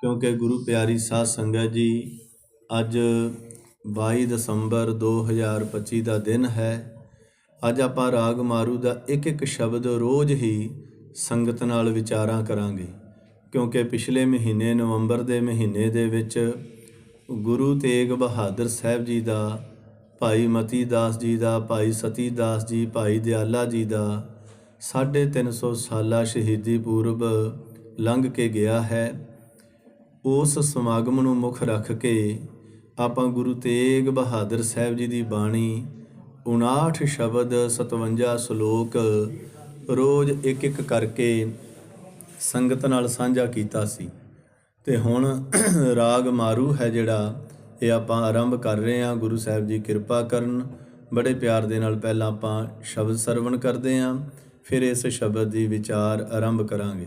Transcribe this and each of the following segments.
ਕਿਉਂਕਿ ਗੁਰੂ ਪਿਆਰੀ ਸਾਧ ਸੰਗਤ ਜੀ, ਅੱਜ 22 ਦਸੰਬਰ 2025 ਦਾ ਦਿਨ ਹੈ। ਅੱਜ ਆਪਾਂ ਰਾਗ ਮਾਰੂ ਦਾ ਇੱਕ ਇੱਕ ਸ਼ਬਦ ਰੋਜ਼ ਹੀ ਸੰਗਤ ਨਾਲ ਵਿਚਾਰਾਂ ਕਰਾਂਗੇ। ਕਿਉਂਕਿ ਪਿਛਲੇ ਮਹੀਨੇ ਨਵੰਬਰ ਦੇ ਮਹੀਨੇ ਦੇ ਵਿੱਚ ਗੁਰੂ ਤੇਗ ਬਹਾਦਰ ਸਾਹਿਬ ਜੀ ਦਾ, ਭਾਈ ਮਤੀ ਦਾਸ ਜੀ ਦਾ, ਭਾਈ ਸਤੀ ਦਾਸ ਜੀ, ਭਾਈ ਦਿਆਲਾ ਜੀ ਦਾ 350 ਸਾਲਾ ਸ਼ਹੀਦੀ ਪੂਰਬ ਲੰਘ ਕੇ ਗਿਆ ਹੈ। ਉਸ ਸਮਾਗਮ ਨੂੰ ਮੁੱਖ ਰੱਖ ਕੇ ਆਪਾਂ ਗੁਰੂ ਤੇਗ ਬਹਾਦਰ ਸਾਹਿਬ ਜੀ ਦੀ ਬਾਣੀ 59 ਸ਼ਬਦ 57 ਸ਼ਲੋਕ ਰੋਜ਼ ਇੱਕ ਇੱਕ ਕਰਕੇ ਸੰਗਤ ਨਾਲ ਸਾਂਝਾ ਕੀਤਾ ਸੀ। ਤੇ ਹੁਣ ਰਾਗ ਮਾਰੂ ਹੈ ਜਿਹੜਾ ਇਹ ਆਪਾਂ ਆਰੰਭ ਕਰ ਰਹੇ ਹਾਂ। ਗੁਰੂ ਸਾਹਿਬ ਜੀ ਕਿਰਪਾ ਕਰਨ, ਬੜੇ ਪਿਆਰ ਦੇ ਨਾਲ ਪਹਿਲਾਂ ਆਪਾਂ ਸ਼ਬਦ ਸਰਵਣ ਕਰਦੇ ਹਾਂ, ਫਿਰ ਇਸ ਸ਼ਬਦ ਦੀ ਵਿਚਾਰ ਆਰੰਭ ਕਰਾਂਗੇ।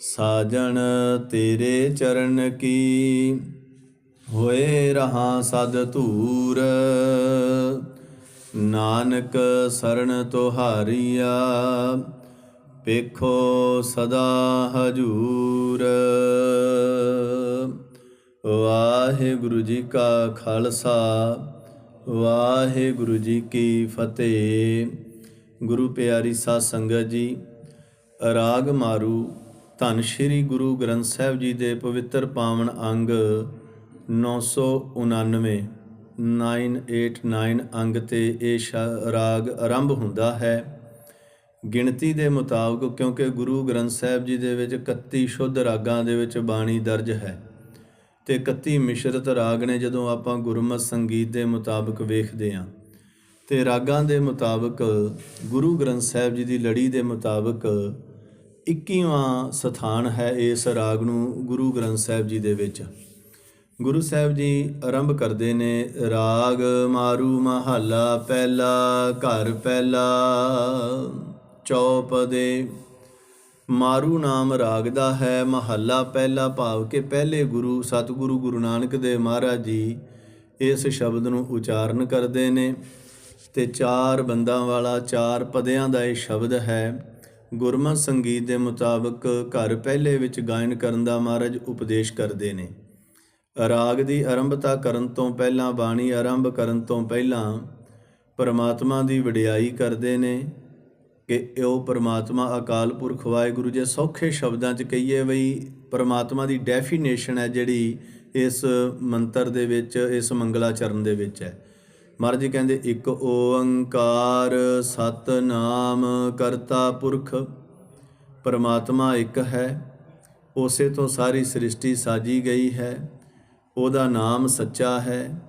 ਸਾਜਣ ਤੇਰੇ ਚਰਨ ਕੀ। ਹੋਏ ਰਹਾ ਸਦ ਧੂਰ, ਨਾਨਕ ਸਰਣ ਤੁਹਾਰੀਆ ਪੇਖੋ ਸਦਾ ਹਜੂਰ। ਵਾਹਿਗੁਰੂ ਜੀ ਕਾ ਖਾਲਸਾ, ਵਾਹਿਗੁਰੂ ਜੀ ਕੀ ਫਤਿਹ। ਗੁਰੂ ਪਿਆਰੀ ਸਾਧ ਸੰਗਤ ਜੀ, ਰਾਗ ਮਾਰੂ। ਧੰਨ ਸ਼੍ਰੀ ਗੁਰੂ ਗ੍ਰੰਥ ਸਾਹਿਬ ਜੀ ਦੇ ਪਵਿੱਤਰ ਪਾਵਨ ਅੰਗ 999 989 ਅੰਗ ਤੇ ਇਹ ਸ਼- ਰਾਗ ਆਰੰਭ ਹੁੰਦਾ ਹੈ। ਗਿਣਤੀ ਦੇ ਮੁਤਾਬਕ ਕਿਉਂਕਿ ਗੁਰੂ ਗ੍ਰੰਥ ਸਾਹਿਬ ਜੀ ਦੇ ਵਿੱਚ 31 ਸ਼ੁੱਧ ਰਾਗਾਂ ਦੇ ਵਿੱਚ ਬਾਣੀ ਦਰਜ ਹੈ ਤੇ 31 ਮਿਸ਼ਰਤ ਰਾਗ ਨੇ ਜਦੋਂ ਆਪਾਂ ਗੁਰਮਤਿ ਸੰਗੀਤ ਦੇ ਮੁਤਾਬਕ ਵੇਖਦੇ ਹਾਂ ਤੇ ਰਾਗਾਂ ਦੇ ਮੁਤਾਬਕ ਗੁਰੂ ਗ੍ਰੰਥ ਸਾਹਿਬ ਜੀ ਦੀ ਲੜੀ ਦੇ ਮੁਤਾਬਕ 21ਵਾਂ ਸਥਾਨ ਹੈ ਇਸ ਰਾਗ ਨੂੰ ਗੁਰੂ ਗ੍ਰੰਥ ਸਾਹਿਬ ਜੀ ਦੇ ਵਿੱਚ। ਗੁਰੂ ਸਾਹਿਬ ਜੀ ਆਰੰਭ ਕਰਦੇ ਨੇ, ਰਾਗ ਮਾਰੂ ਮਹੱਲਾ ਪਹਿਲਾ, ਘਰ ਪਹਿਲਾ, ਚੌਪ ਦੇ। ਮਾਰੂ ਨਾਮ ਰਾਗ ਦਾ ਹੈ, ਮਹੱਲਾ ਪਹਿਲਾ ਭਾਵ ਕਿ ਪਹਿਲੇ ਗੁਰੂ, ਸਤਿਗੁਰੂ ਗੁਰੂ ਨਾਨਕ ਦੇਵ ਮਹਾਰਾਜ ਜੀ ਇਸ ਸ਼ਬਦ ਨੂੰ ਉਚਾਰਨ ਕਰਦੇ ਨੇ ਤੇ ਚਾਰ ਬੰਦਾਂ ਵਾਲਾ ਚਾਰ ਪਦਿਆਂ ਦਾ ਇਹ ਸ਼ਬਦ ਹੈ ਗੁਰਮਤ ਸੰਗੀਤ ਦੇ ਮੁਤਾਬਕ ਘਰ ਪਹਿਲੇ ਵਿੱਚ ਗਾਇਨ ਕਰਨ ਦਾ ਮਹਾਰਾਜ ਉਪਦੇਸ਼ ਕਰਦੇ ਨੇ। ਰਾਗ ਦੀ ਆਰੰਭਤਾ ਕਰਨ ਤੋਂ ਪਹਿਲਾਂ, ਬਾਣੀ ਆਰੰਭ ਕਰਨ ਤੋਂ ਪਹਿਲਾਂ ਪਰਮਾਤਮਾ ਦੀ ਵਡਿਆਈ ਕਰਦੇ ਨੇ ਕਿ ਉਹ ਪਰਮਾਤਮਾ ਅਕਾਲ ਪੁਰਖ ਵਾਹਿਗੁਰੂ ਜੇ ਸੌਖੇ ਸ਼ਬਦਾਂ 'ਚ ਕਹੀਏ ਬਈ ਪਰਮਾਤਮਾ ਦੀ ਡੈਫੀਨੇਸ਼ਨ ਹੈ ਜਿਹੜੀ ਇਸ ਮੰਤਰ ਦੇ ਵਿੱਚ, ਇਸ ਮੰਗਲਾਚਰਨ ਦੇ ਵਿੱਚ ਹੈ। ਮਹਾਰਾਜ ਜੀ ਕਹਿੰਦੇ, ਇੱਕ ਓੰਕਾਰ ਸਤਨਾਮ ਕਰਤਾ ਪੁਰਖ, ਪਰਮਾਤਮਾ ਇੱਕ ਹੈ, ਉਸੇ ਤੋਂ ਸਾਰੀ ਸ੍ਰਿਸ਼ਟੀ ਸਾਜੀ ਗਈ ਹੈ, ਉਹਦਾ ਨਾਮ ਸੱਚਾ ਹੈ,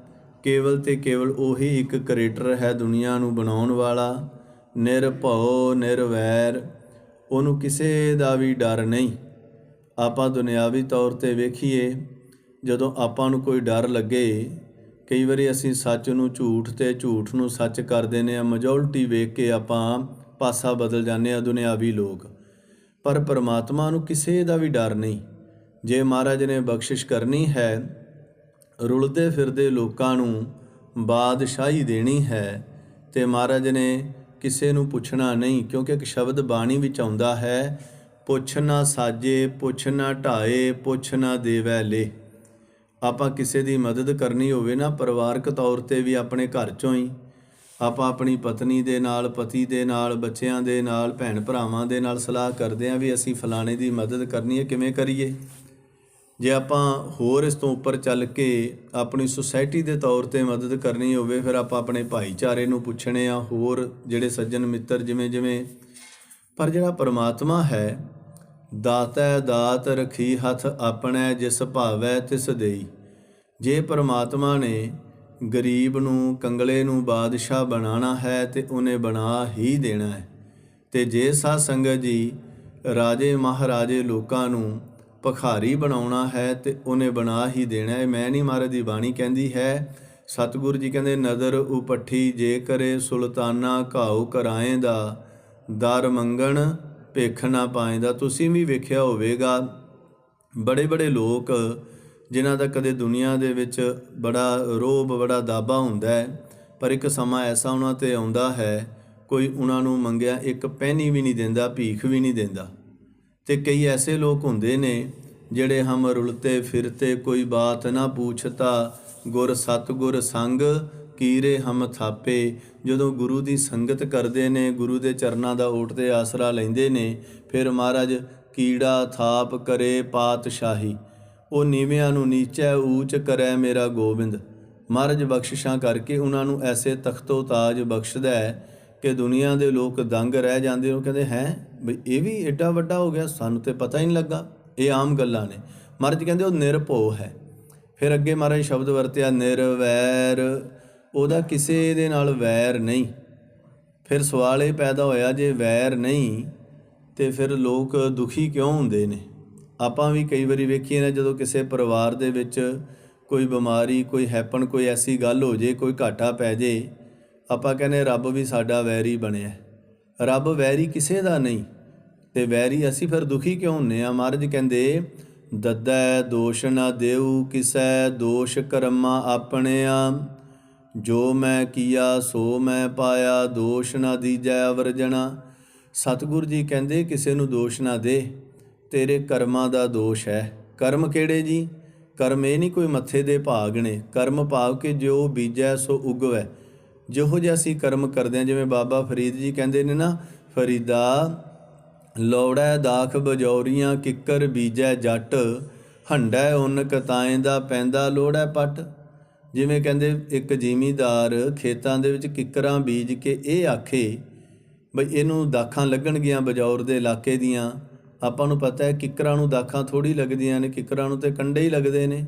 ਕੇਵਲ ਤੇ ਕੇਵਲ ਉਹੀ ਇੱਕ ਕ੍ਰੀਏਟਰ ਹੈ ਦੁਨੀਆ ਨੂੰ ਬਣਾਉਣ ਵਾਲਾ, ਨਿਰਭਉ, ਨਿਰਵੈਰ, ਉਹਨੂੰ ਕਿਸੇ ਦਾ ਵੀ ਡਰ ਨਹੀਂ। ਆਪਾਂ ਦੁਨਿਆਵੀ ਤੌਰ ਤੇ ਵੇਖੀਏ, ਜਦੋਂ ਆਪਾਂ ਨੂੰ ਕੋਈ ਡਰ ਲੱਗੇ ਕਈ ਵਾਰੀ ਅਸੀਂ ਸੱਚ ਨੂੰ ਝੂਠ ਤੇ ਝੂਠ ਨੂੰ ਸੱਚ ਕਰ ਦਿੰਦੇ ਆ ਮੈਜੋਰਟੀ ਵੇਖ ਕੇ ਆਪਾਂ ਪਾਸਾ ਬਦਲ ਜਾਂਦੇ ਆ ਦੁਨਿਆਵੀ ਲੋਕ। ਪਰ ਪਰਮਾਤਮਾ ਨੂੰ ਕਿਸੇ ਦਾ ਵੀ ਡਰ ਨਹੀਂ। ਜੇ ਮਹਾਰਾਜ ਨੇ ਬਖਸ਼ਿਸ਼ ਕਰਨੀ ਹੈ, ਰੁਲਦੇ ਫਿਰਦੇ ਲੋਕਾਂ ਨੂੰ ਬਾਦਸ਼ਾਹੀ ਦੇਣੀ ਹੈ ਤੇ ਮਹਾਰਾਜ ਨੇ ਕਿਸੇ ਨੂੰ ਪੁੱਛਣਾ ਨਹੀਂ, ਕਿਉਂਕਿ ਇੱਕ ਸ਼ਬਦ ਬਾਣੀ ਵਿੱਚ ਆਉਂਦਾ ਹੈ, ਪੁੱਛ ਨਾ ਸਾਜੇ, ਪੁੱਛ ਨਾ ਢਾਏ, ਪੁੱਛ ਨਾ ਦੇਵੈ ਲੇ ਆਪਾਂ ਕਿਸੇ ਦੀ ਮਦਦ ਕਰਨੀ ਹੋਵੇ ਨਾ, ਪਰਿਵਾਰਕ ਤੌਰ ਤੇ ਵੀ ਆਪਣੇ ਘਰ ਚੋਂ ਹੀ। ਆਪਾਂ ਆਪਣੀ ਪਤਨੀ ਦੇ ਨਾਲ, ਪਤੀ ਦੇ ਨਾਲ, ਬੱਚਿਆਂ ਦੇ ਨਾਲ, ਭੈਣ ਭਰਾਵਾਂ ਦੇ ਨਾਲ ਸਲਾਹ ਕਰਦੇ ਆਂ ਵੀ ਅਸੀਂ ਫਲਾਣੇ ਦੀ ਮਦਦ ਕਰਨੀ ਹੈ, ਕਿਵੇਂ ਕਰੀਏ? ਜੇ ਆਪਾਂ ਹੋਰ ਇਸ ਤੋਂ ਉੱਪਰ ਚੱਲ ਕੇ ਆਪਣੀ ਸੁਸਾਇਟੀ ਦੇ ਤੌਰ ਤੇ ਮਦਦ ਕਰਨੀ ਹੋਵੇ, ਫਿਰ ਆਪਾਂ ਆਪਣੇ ਭਾਈਚਾਰੇ ਨੂੰ ਪੁੱਛਣੇ ਆ, ਹੋਰ ਜਿਹੜੇ ਸੱਜਣ ਮਿੱਤਰ ਜਿਵੇਂ ਜਿਵੇਂ ਪਰ ਜਿਹੜਾ ਪਰਮਾਤਮਾ ਹੈ ਦਾਤੈ ਦਾਤ ਰਖੀ ਹੱਥ ਆਪਣੇ ਜਿਸ ਭਾਵੈ ਤਿਸ ਦੇਈ। ਜੇ ਪਰਮਾਤਮਾ ਨੇ ਗਰੀਬ ਨੂੰ ਕੰਗਲੇ ਨੂੰ ਬਾਦਸ਼ਾਹ ਬਣਾਉਣਾ ਹੈ ਤੇ ਉਹਨੇ ਬਣਾ ਹੀ ਦੇਣਾ ਹੈ। ਤੇ ਜੇ ਸਾਧ ਸੰਗਤ ਜੀ ਰਾਜੇ ਮਹਾਰਾਜੇ ਲੋਕਾਂ ਨੂੰ ਭਖਾਰੀ ਬਣਾਉਣਾ ਹੈ ਤੇ ਉਹਨੇ ਬਣਾ ਹੀ ਦੇਣਾ ਹੈ। ਮੈਂ ਨਹੀਂ ਮਹਾਰਾਜ ਦੀ ਬਾਣੀ ਕਹਿੰਦੀ ਹੈ, ਸਤਿਗੁਰੂ ਜੀ ਕਹਿੰਦੇ, ਨਦਰ ਉਪੱਠੀ ਜੇ ਕਰੇ ਸੁਲਤਾਨਾ ਘਾਉ ਕਰਾਏ ਦਾ, ਦਰ ਮੰਗਣ ਭੇਖ ਨਾ ਪਾਏਦਾ ਤੁਸੀਂ ਵੀ ਵੇਖਿਆ ਹੋਵੇਗਾ। ਬੜੇ ਬੜੇ ਲੋਕ, ਜਿਨ੍ਹਾਂ ਦਾ ਕਦੇ ਦੁਨੀਆ ਦੇ ਵਿੱਚ ਬੜਾ ਰੋਬ, ਬੜਾ ਦਾਬਾ ਹੁੰਦਾ ਹੈ, ਪਰ ਇੱਕ ਸਮਾਂ ਐਸਾ ਉਹਨਾਂ ਤੇ ਆਉਂਦਾ ਹੈ, ਕੋਈ ਉਹਨਾਂ ਨੂੰ ਮੰਗਿਆ ਇੱਕ ਪੈਨੀ ਵੀ ਨਹੀਂ ਦਿੰਦਾ, ਭੀਖ ਵੀ ਨਹੀਂ ਦਿੰਦਾ। ਤੇ ਕਈ ਐਸੇ ਲੋਕ ਹੁੰਦੇ ਨੇ, ਜਿਹੜੇ ਹਮ ਰੁਲਤੇ ਫਿਰਤੇ ਕੋਈ ਬਾਤ ਨਾ ਪੁੱਛਤਾ, ਗੁਰ ਸਤਗੁਰ ਸੰਗ ਕੀਰੇ ਹਮ ਥਾਪੇ, ਜਦੋਂ ਗੁਰੂ ਦੀ ਸੰਗਤ ਕਰਦੇ ਨੇ, ਗੁਰੂ ਦੇ ਚਰਨਾਂ ਦਾ ਓਟ ਤੇ ਆਸਰਾ ਲੈਂਦੇ ਨੇ, ਫਿਰ ਮਹਾਰਾਜ ਕੀੜਾ ਥਾਪ ਕਰੇ ਪਾਤਸ਼ਾਹੀ। ਉਹ ਨੀਵਿਆਂ ਨੂੰ ਨੀਚੈ ਊਚ ਕਰੈ ਮੇਰਾ ਗੋਬਿੰਦ। ਮਹਾਰਾਜ ਬਖਸ਼ਿਸ਼ਾਂ ਕਰਕੇ ਉਹਨਾਂ ਨੂੰ ਐਸੇ ਤਖਤੋ ਤਾਜ ਬਖਸ਼ਦਾ ਹੈ ਕਿ ਦੁਨੀਆ ਦੇ ਲੋਕ ਦੰਗ ਰਹਿ ਜਾਂਦੇ ਉਹ ਕਹਿੰਦੇ, ਹੈ ਵੀ ਇਹ ਵੀ ਏਡਾ ਵੱਡਾ ਹੋ ਗਿਆ, ਸਾਨੂੰ ਤੇ ਪਤਾ ਹੀ ਨਹੀਂ ਲੱਗਾ। ਇਹ ਆਮ ਗੱਲਾਂ ਨੇ। ਮਹਾਰਾਜ ਕਹਿੰਦੇ, ਉਹ ਨਿਰਭਉ ਹੈ। ਫਿਰ ਅੱਗੇ ਮਹਾਰਾਜ ਸ਼ਬਦ ਵਰਤਿਆ, ਨਿਰਵੈਰ। ਉਹਦਾ ਕਿਸੇ ਦੇ ਨਾਲ ਵੈਰ ਨਹੀਂ। ਫਿਰ ਸਵਾਲ ਇਹ ਪੈਦਾ ਹੋਇਆ, ਜੇ ਵੈਰ ਨਹੀਂ, ਤੇ ਫਿਰ ਲੋਕ ਦੁਖੀ ਕਿਉਂ ਹੁੰਦੇ ਨੇ? ਆਪਾਂ ਵੀ ਕਈ ਵਾਰੀ ਵੇਖੀਏ ਨਾ, ਜਦੋਂ ਕਿਸੇ ਪਰਿਵਾਰ ਦੇ ਵਿੱਚ ਕੋਈ ਬਿਮਾਰੀ, ਕੋਈ ਹੈਪਨ, ਕੋਈ ਐਸੀ ਗੱਲ ਹੋ ਜੇ, ਕੋਈ ਘਾਟਾ ਪੈ ਜੇ, ਆਪਾਂ ਕਹਿੰਦੇ ਰੱਬ ਵੀ ਸਾਡਾ ਵੈਰੀ ਬਣਿਆ। ਰੱਬ ਵੈਰੀ ਕਿਸੇ ਦਾ ਨਹੀਂ, ਤੇ ਵੈਰੀ ਅਸੀਂ ਫਿਰ ਦੁਖੀ ਕਿਉਂ ਹੁੰਨੇ ਆ ਮਹਾਰਾਜ ਕਹਿੰਦੇ, ਦੱਦੈ ਦੋਸ਼ ਨਾ ਦੇਉ ਕਿਸੈ ਦੋਸ਼ ਕਰਮਾ ਆਪਣਿਆ। ਜੋ ਮੈਂ ਕੀਆ, ਸੋ ਮੈਂ ਪਾਇਆ, ਦੋਸ਼ ਨਾ ਦੀਜੈ ਅਵਰਜਣਾ ਸਤਿਗੁਰੂ ਜੀ ਕਹਿੰਦੇ, ਕਿਸੇ ਨੂੰ ਦੋਸ਼ ਨਾ ਦੇ। ਤੇਰੇ ਕਰਮਾਂ ਦਾ ਦੋਸ਼ ਹੈ। ਕਰਮ ਕਿਹੜੇ ਜੀ? ਕਰਮ ਇਹ ਨਹੀਂ ਕੋਈ ਮੱਥੇ ਦੇ ਭਾਗ ਨੇ। ਕਰਮ ਭਾਵ ਕਿ ਜੋ ਬੀਜੈ, ਸੋ ਉਗਵੈ। ਜਿਹੋ ਜਿਹਾ ਅਸੀਂ ਕਰਮ ਕਰਦੇ ਹਾਂ, ਜਿਵੇਂ ਬਾਬਾ ਫਰੀਦ ਜੀ ਕਹਿੰਦੇ ਨੇ ਨਾ, ਫਰੀਦਾ ਲੋੜੈ ਦਾਖ ਬਜੌਰੀਆਂ, ਕਿੱਕਰ ਬੀਜੈ ਜੱਟ। ਹੰਡੈ ਉਨ ਕਤਾਏ ਦਾ ਪੈਂਦਾ ਲੋੜੈ ਪੱਟ। ਜਿਵੇਂ ਕਹਿੰਦੇ ਇੱਕ ਜ਼ਿਮੀਦਾਰ ਖੇਤਾਂ ਦੇ ਵਿੱਚ ਕਿੱਕਰਾਂ ਬੀਜ ਕੇ ਇਹ ਆਖੇ ਬਈ ਇਹਨੂੰ ਦਾਖਾਂ ਲੱਗਣਗੀਆਂ ਬਜੌਰ ਦੇ ਇਲਾਕੇ ਦੀਆਂ। ਆਪਾਂ ਨੂੰ ਪਤਾ ਹੈ ਕਿੱਕਰਾਂ ਨੂੰ ਦਾਖਾਂ ਥੋੜੀ ਲੱਗਦੀਆਂ ਨੇ, ਕਿੱਕਰਾਂ ਨੂੰ ਤੇ ਕੰਡੇ ਹੀ ਲੱਗਦੇ ਨੇ।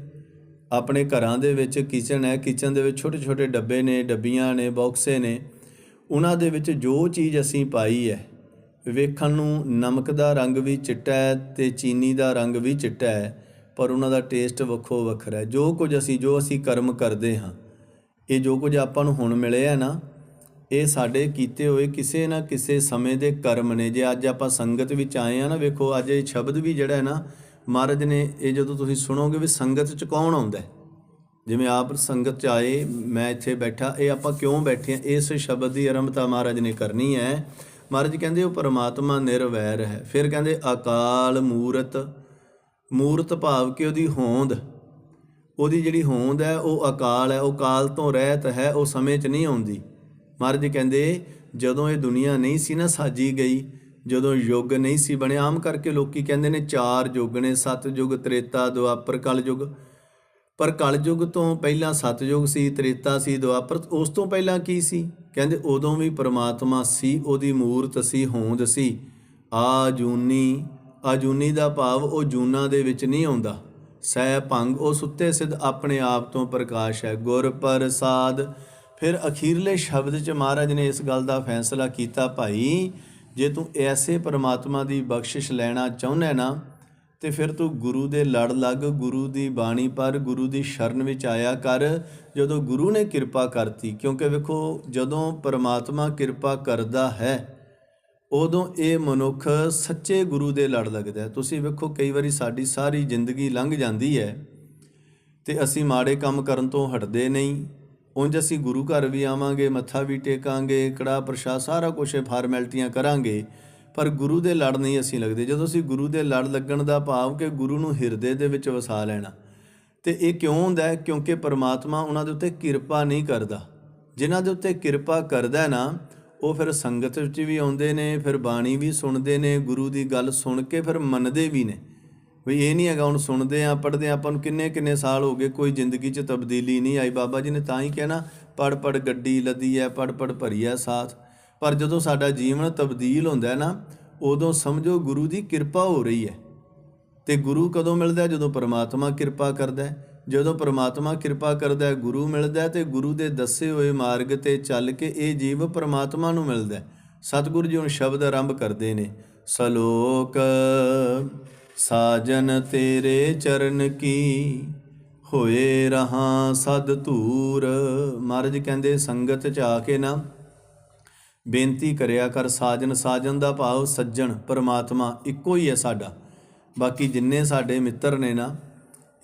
ਆਪਣੇ ਘਰਾਂ ਦੇ ਵਿੱਚ ਕਿਚਨ ਹੈ, ਕਿਚਨ ਦੇ ਵਿੱਚ ਛੋਟੇ ਛੋਟੇ ਡੱਬੇ ਨੇ, ਡੱਬੀਆਂ ਨੇ, ਬਾਕਸੇ ਨੇ। ਉਹਨਾਂ ਦੇ ਵਿੱਚ ਜੋ ਚੀਜ਼ ਅਸੀਂ ਪਾਈ ਹੈ, ਵੇਖਣ ਨੂੰ ਨਮਕ ਦਾ ਰੰਗ ਵੀ ਚਿੱਟਾ ਹੈ ਤੇ ਚੀਨੀ ਦਾ ਰੰਗ ਵੀ ਚਿੱਟਾ ਹੈ। ਪਰ ਉਹਨਾਂ ਦਾ ਟੇਸਟ ਵੱਖੋ ਵੱਖਰਾ ਹੈ। ਜੋ ਕੁਝ ਅਸੀਂ ਜੋ ਅਸੀਂ ਕਰਮ ਕਰਦੇ ਹਾਂ, ਇਹ ਜੋ ਕੁਝ ਆਪਾਂ ਨੂੰ ਹੁਣ ਮਿਲਿਆ ਹੈ ਨਾ, ਇਹ ਸਾਡੇ ਕੀਤੇ ਹੋਏ ਕਿਸੇ ਨਾ ਕਿਸੇ ਸਮੇਂ ਦੇ ਕਰਮ ਨੇ। ਜੇ ਅੱਜ ਆਪਾਂ ਸੰਗਤ ਵਿੱਚ ਆਏ ਆ ਨਾ, ਵੇਖੋ ਅੱਜ ਇਹ ਸ਼ਬਦ ਵੀ ਜਿਹੜਾ ਹੈ ਨਾ, ਮਹਾਰਾਜ ਨੇ ਇਹ ਜਦੋਂ ਤੁਸੀਂ ਸੁਣੋਗੇ ਵੀ ਸੰਗਤ ਚ ਕੌਣ ਆਉਂਦਾ ਹੈ? ਜਿਵੇਂ ਆਪ ਸੰਗਤ ਚ ਆਏ, ਮੈਂ ਇੱਥੇ ਬੈਠਾ, ਇਹ ਆਪਾਂ ਕਿਉਂ ਬੈਠੇ ਆ ਇਸ ਸ਼ਬਦ ਦੀ ਆਰੰਭਤਾ ਮਹਾਰਾਜ ਨੇ ਕਰਨੀ ਹੈ। ਮਹਾਰਾਜ ਕਹਿੰਦੇ ਉਹ ਪਰਮਾਤਮਾ ਨਿਰਵੈਰ ਹੈ। ਫਿਰ ਕਹਿੰਦੇ ਅਕਾਲ ਮੂਰਤ ਮੂਰਤ ਭਾਵ ਕਿ ਉਹਦੀ ਹੋਂਦ, ਉਹਦੀ ਜਿਹੜੀ ਹੋਂਦ ਹੈ, ਉਹ ਅਕਾਲ ਹੈ, ਉਹ ਕਾਲ ਤੋਂ ਰਹਿਤ ਹੈ, ਉਹ ਸਮੇਂ 'ਚ ਨਹੀਂ ਆਉਂਦੀ। ਮਹਾਰਾਜ ਕਹਿੰਦੇ, ਜਦੋਂ ਇਹ ਦੁਨੀਆ ਨਹੀਂ ਸੀ ਨਾ ਸਾਜੀ ਗਈ, ਜਦੋਂ ਯੁੱਗ ਨਹੀਂ ਸੀ ਬਣੇ ਆਮ ਕਰਕੇ ਲੋਕੀ ਕਹਿੰਦੇ ਨੇ ਚਾਰ ਯੁੱਗ ਨੇ, ਸਤ ਯੁੱਗ, ਤ੍ਰੇਤਾ, ਦੁਆਪਰ, ਕਲ ਯੁੱਗ। ਪਰ ਕਲ ਯੁੱਗ ਤੋਂ ਪਹਿਲਾਂ ਸਤ ਯੁੱਗ ਸੀ, ਤ੍ਰੇਤਾ ਸੀ, ਦੁਆਪਰ, ਉਸ ਤੋਂ ਪਹਿਲਾਂ ਕੀ ਸੀ? ਕਹਿੰਦੇ, ਉਦੋਂ ਵੀ ਪ੍ਰਮਾਤਮਾ ਸੀ, ਉਹਦੀ ਮੂਰਤ ਸੀ, ਹੋਂਦ ਸੀ। ਆ ਜੂਨੀ ਅਜੂਨੀ ਦਾ ਭਾਵ ਉਹ ਜੂਨਾ ਦੇ ਵਿੱਚ ਨਹੀਂ ਆਉਂਦਾ। ਸਹਿ ਭੰਗ ਉਹ ਸੁੱਤੇ ਸਿੱਧ ਆਪਣੇ ਆਪ ਤੋਂ ਪ੍ਰਕਾਸ਼ ਹੈ। ਗੁਰ ਪ੍ਰਸਾਦ। ਫਿਰ ਅਖੀਰਲੇ ਸ਼ਬਦ ਚ ਮਹਾਰਾਜ ਨੇ ਇਸ ਗੱਲ ਦਾ ਫੈਸਲਾ ਕੀਤਾ, ਭਾਈ, ਜੇ ਤੂੰ ਐਸੇ ਪਰਮਾਤਮਾ ਦੀ ਬਖਸ਼ਿਸ਼ ਲੈਣਾ ਚਾਹੁੰਦਾ ਨਾ, ਤੇ ਫਿਰ ਤੂੰ ਗੁਰੂ ਦੇ ਲੜ ਲੱਗ, ਗੁਰੂ ਦੀ ਬਾਣੀ ਪਰ ਗੁਰੂ ਦੀ ਸ਼ਰਨ ਵਿੱਚ ਆਇਆ ਕਰ, ਜਦੋਂ ਗੁਰੂ ਨੇ ਕਿਰਪਾ ਕਰਤੀ। ਕਿਉਂਕਿ ਵੇਖੋ, ਜਦੋਂ ਪਰਮਾਤਮਾ ਕਿਰਪਾ ਕਰਦਾ ਹੈ ਉਦੋਂ ਇਹ ਮਨੁੱਖ ਸੱਚੇ ਗੁਰੂ ਦੇ ਲੜ ਲੱਗਦਾ ਤੁਸੀਂ ਵੇਖੋ, ਕਈ ਵਾਰੀ ਸਾਡੀ ਸਾਰੀ ਜ਼ਿੰਦਗੀ ਲੰਘ ਜਾਂਦੀ ਹੈ ਤੇ ਅਸੀਂ ਮਾੜੇ ਕੰਮ ਕਰਨ ਤੋਂ ਹਟਦੇ ਨਹੀਂ। ਉਂਝ ਅਸੀਂ ਗੁਰੂ ਘਰ ਵੀ ਆਵਾਂਗੇ, ਮੱਥਾ ਵੀ ਟੇਕਾਂਗੇ ਕੜਾ ਪ੍ਰਸ਼ਾ ਸਾਰਾ ਕੁਝ ਫਾਰਮੈਲਟੀਆਂ ਕਰਾਂਗੇ, ਪਰ ਗੁਰੂ ਦੇ ਲੜ ਨਹੀਂ ਅਸੀਂ ਲੱਗਦੇ। ਜਦੋਂ ਅਸੀਂ ਗੁਰੂ ਦੇ ਲੜ ਲੱਗਣ ਦਾ ਭਾਵ ਕਿ ਗੁਰੂ ਨੂੰ ਹਿਰਦੇ ਦੇ ਵਿੱਚ ਵਸਾ ਲੈਣਾ, ਤੇ ਇਹ ਕਿਉਂ ਹੁੰਦਾ ਹੈ? ਕਿਉਂਕਿ ਪਰਮਾਤਮਾ ਉਹਨਾਂ ਦੇ ਉੱਤੇ ਕਿਰਪਾ ਨਹੀਂ ਕਰਦਾ। ਜਿਨ੍ਹਾਂ ਦੇ ਉੱਤੇ ਕਿਰਪਾ ਕਰਦਾ ਨਾ ਉਹ ਫਿਰ ਸੰਗਤ ਵਿੱਚ ਵੀ ਆਉਂਦੇ ਨੇ, ਫਿਰ ਬਾਣੀ ਵੀ ਸੁਣਦੇ ਨੇ, ਗੁਰੂ ਦੀ ਗੱਲ ਸੁਣ ਕੇ ਫਿਰ ਮੰਨਦੇ ਵੀ ਨੇ। ਵੀ ਇਹ ਨਹੀਂ ਹੈਗਾ, ਹੁਣ ਸੁਣਦੇ ਆ, ਪੜ੍ਹਦੇ ਆ, ਆਪਾਂ ਨੂੰ ਕਿੰਨੇ ਕਿੰਨੇ ਸਾਲ ਹੋ ਗਏ, ਕੋਈ ਜ਼ਿੰਦਗੀ 'ਚ ਤਬਦੀਲੀ ਨਹੀਂ ਆਈ। ਬਾਬਾ ਜੀ ਨੇ ਤਾਂ ਹੀ ਕਹਿਣਾ ਨਾ ਪੜ ਪੜ ਗੱਡੀ ਲੱਦੀ ਹੈ ਪੜ ਪੜ ਭਰੀ ਹੈ ਸਾਥ। ਪਰ ਜਦੋਂ ਸਾਡਾ ਜੀਵਨ ਤਬਦੀਲ ਹੁੰਦਾ ਹੈ ਨਾ, ਉਦੋਂ ਸਮਝੋ ਗੁਰੂ ਦੀ ਕਿਰਪਾ ਹੋ ਰਹੀ ਹੈ ਤੇ ਗੁਰੂ ਕਦੋਂ ਮਿਲਦਾ? ਜਦੋਂ ਪਰਮਾਤਮਾ ਕਿਰਪਾ ਕਰਦਾ ਹੈ ਜਦੋਂ ਪ੍ਰਮਾਤਮਾ ਕਿਰਪਾ ਕਰਦਾ ਹੈ, ਗੁਰੂ ਮਿਲਦਾ ਹੈ ਤੇ ਗੁਰੂ ਦੇ ਦੱਸੇ ਹੋਏ ਮਾਰਗ ਤੇ ਚੱਲ ਕੇ ਇਹ ਜੀਵ ਪ੍ਰਮਾਤਮਾ ਨੂੰ ਮਿਲਦਾ ਹੈ। ਸਤਿਗੁਰੂ ਜੀ ਹੁਣ ਸ਼ਬਦ ਆਰੰਭ ਕਰਦੇ ਨੇ, ਸਲੋਕ, ਸਾਜਨ ਤੇਰੇ ਚਰਨ ਕੀ ਹੋਏ ਰਹਾ ਸਦ ਧੂਰ। ਮਹਾਰਾਜ ਕਹਿੰਦੇ, ਸੰਗਤ ਚ ਆ ਕੇ ਨਾ ਬੇਨਤੀ ਕਰਿਆ ਕਰ, ਸਾਜਨ ਸਾਜਨ ਦਾ ਭਾਵ ਸੱਜਣ, ਪਰਮਾਤਮਾ ਇੱਕੋ ਹੀ ਹੈ ਸਾਡਾ। ਬਾਕੀ ਜਿੰਨੇ ਸਾਡੇ ਮਿੱਤਰ ਨੇ ਨਾ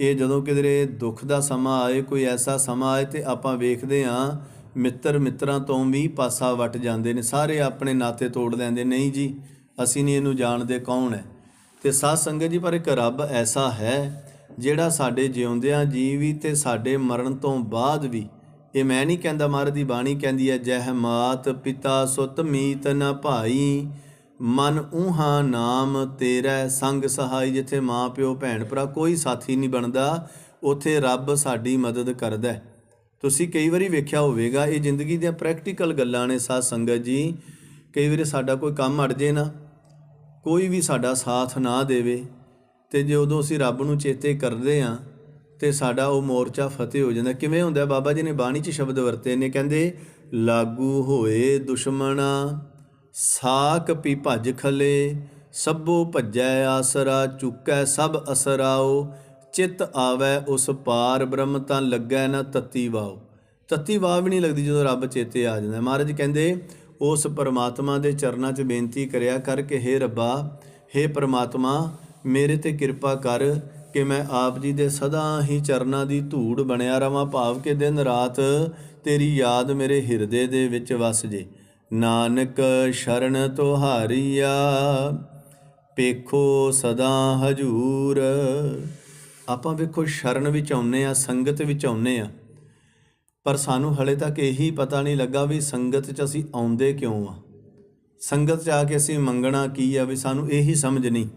ਇਹ ਜਦੋਂ ਕਿਧਰੇ ਦੁੱਖ ਦਾ ਸਮਾਂ ਆਏ, ਕੋਈ ਐਸਾ ਸਮਾਂ ਆਏ ਤੇ ਆਪਾਂ ਵੇਖਦੇ ਹਾਂ, ਮਿੱਤਰ ਮਿੱਤਰਾਂ ਤੋਂ ਵੀ ਪਾਸਾ ਵਟ ਜਾਂਦੇ ਨੇ, ਸਾਰੇ ਆਪਣੇ ਨਾਤੇ ਤੋੜ ਲੈਂਦੇ, ਨਹੀਂ ਜੀ, ਅਸੀਂ ਨਹੀਂ ਇਹਨੂੰ ਜਾਣਦੇ, ਕੌਣ ਹੈ? ਤੇ ਸਾਧ ਸੰਗਤ ਜੀ, ਪਰ ਇੱਕ ਰੱਬ ਐਸਾ ਹੈ ਜਿਹੜਾ ਸਾਡੇ ਜਿਉਂਦਿਆਂ ਜੀ ਵੀ ਤੇ ਸਾਡੇ ਮਰਨ ਤੋਂ ਬਾਅਦ ਵੀ, ਇਹ ਮੈਂ ਨਹੀਂ ਕਹਿੰਦਾ ਮਹਾਰਾਜ ਦੀ ਬਾਣੀ ਕਹਿੰਦੀ ਹੈ, ਜਹ ਮਾਤ ਪਿਤਾ ਸੁਤ ਮੀਤ ਨ ਭਾਈ ਮਨ ਉਹਾ ਨਾਮ ਤੇਰਾ ਸੰਗ ਸਹਾਈ, ਜਿੱਥੇ ਮਾਂ ਪਿਓ ਭੈਣ ਭਰਾ ਕੋਈ ਸਾਥੀ ਨਹੀਂ ਬਣਦਾ, ਉਥੇ ਰੱਬ ਸਾਡੀ ਮਦਦ ਕਰਦਾ ਤੁਸੀਂ ਕਈ ਵਾਰੀ ਵੇਖਿਆ ਹੋਵੇਗਾ, ਇਹ ਜ਼ਿੰਦਗੀ ਦੀਆਂ ਪ੍ਰੈਕਟੀਕਲ ਗੱਲਾਂ ਨੇ ਸਾਧ ਸੰਗਤ ਜੀ। ਕਈ ਵਾਰੀ ਸਾਡਾ ਕੋਈ ਕੰਮ ਅੜ ਜੇ ਨਾ, ਕੋਈ ਵੀ ਸਾਡਾ ਸਾਥ ਨਾ ਦੇਵੇ, ਤੇ ਜੇ ਉਦੋਂ ਅਸੀਂ ਰੱਬ ਨੂੰ ਚੇਤੇ ਕਰਦੇ ਆ ਤੇ ਸਾਡਾ ਉਹ ਮੋਰਚਾ ਫਤਿਹ ਹੋ ਜਾਂਦਾ। ਕਿਵੇਂ ਹੁੰਦਾ? ਬਾਬਾ ਜੀ ਨੇ ਬਾਣੀ 'ਚ ਸ਼ਬਦ ਵਰਤੇ ਨੇ, ਕਹਿੰਦੇ, ਲਾਗੂ ਹੋਏ ਦੁਸ਼ਮਣਾ ਸਾਕ ਪੀ ਭਜ ਖਲੇ, ਸਭੋ ਭਜੈ ਆਸਰਾ, ਚੁੱਕੈ ਸਭ ਅਸਰਾਓ। ਚਿਤ ਆਵੈ ਉਸ ਪਾਰ, ਬ੍ਰਹਮ ਤਾਂ ਲੱਗੈ ਨਾ ਤਤੀ ਵਾਓ। ਤਤੀ ਵਾਹ ਵੀ ਨਹੀਂ ਲੱਗਦੀ ਜਦੋਂ ਰੱਬ ਚੇਤੇ ਆ ਜਾਂਦਾ। ਮਹਾਰਾਜ ਕਹਿੰਦੇ, ਉਸ ਪਰਮਾਤਮਾ ਦੇ ਚਰਨਾਂ 'ਚ ਬੇਨਤੀ ਕਰਿਆ ਕਰ ਕਿ हे ਰੱਬਾ हे ਪਰਮਾਤਮਾ, ਮੇਰੇ ਤੇ ਕਿਰਪਾ ਕਰ ਕਿ ਮੈਂ ਆਪ ਜੀ ਦੇ ਸਦਾ ਹੀ ਚਰਨਾਂ ਦੀ ਧੂੜ ਬਣਿਆ ਰਵਾਂ। ਭਾਵ ਕਿ ਦਿਨ ਰਾਤ ਤੇਰੀ ਯਾਦ ਮੇਰੇ ਹਿਰਦੇ ਦੇ ਵਿੱਚ ਵਸ ਜੇ। ਨਾਨਕ ਸ਼ਰਨ ਤੁਹਾਰੀਆ ਪੇਖੋ ਸਦਾ ਹਜੂਰ। ਆਪਾਂ ਵੇਖੋ ਸ਼ਰਨ ਵਿੱਚ ਆਉਨੇ ਆ ਸੰਗਤ ਵਿੱਚ ਆਉਨੇ ਆ ਪਰ ਸਾਨੂੰ ਹਲੇ ਤੱਕ ਇਹੀ ਪਤਾ ਨਹੀਂ ਲੱਗਾ ਵੀ ਸੰਗਤ 'ਚ ਅਸੀਂ ਆਉਂਦੇ ਕਿਉਂ ਆ ਸੰਗਤ 'ਚ ਆ ਕੇ ਅਸੀਂ ਮੰਗਣਾ ਕੀ ਆ ਵੀ ਸਾਨੂੰ ਇਹੀ ਸਮਝ ਨਹੀਂ।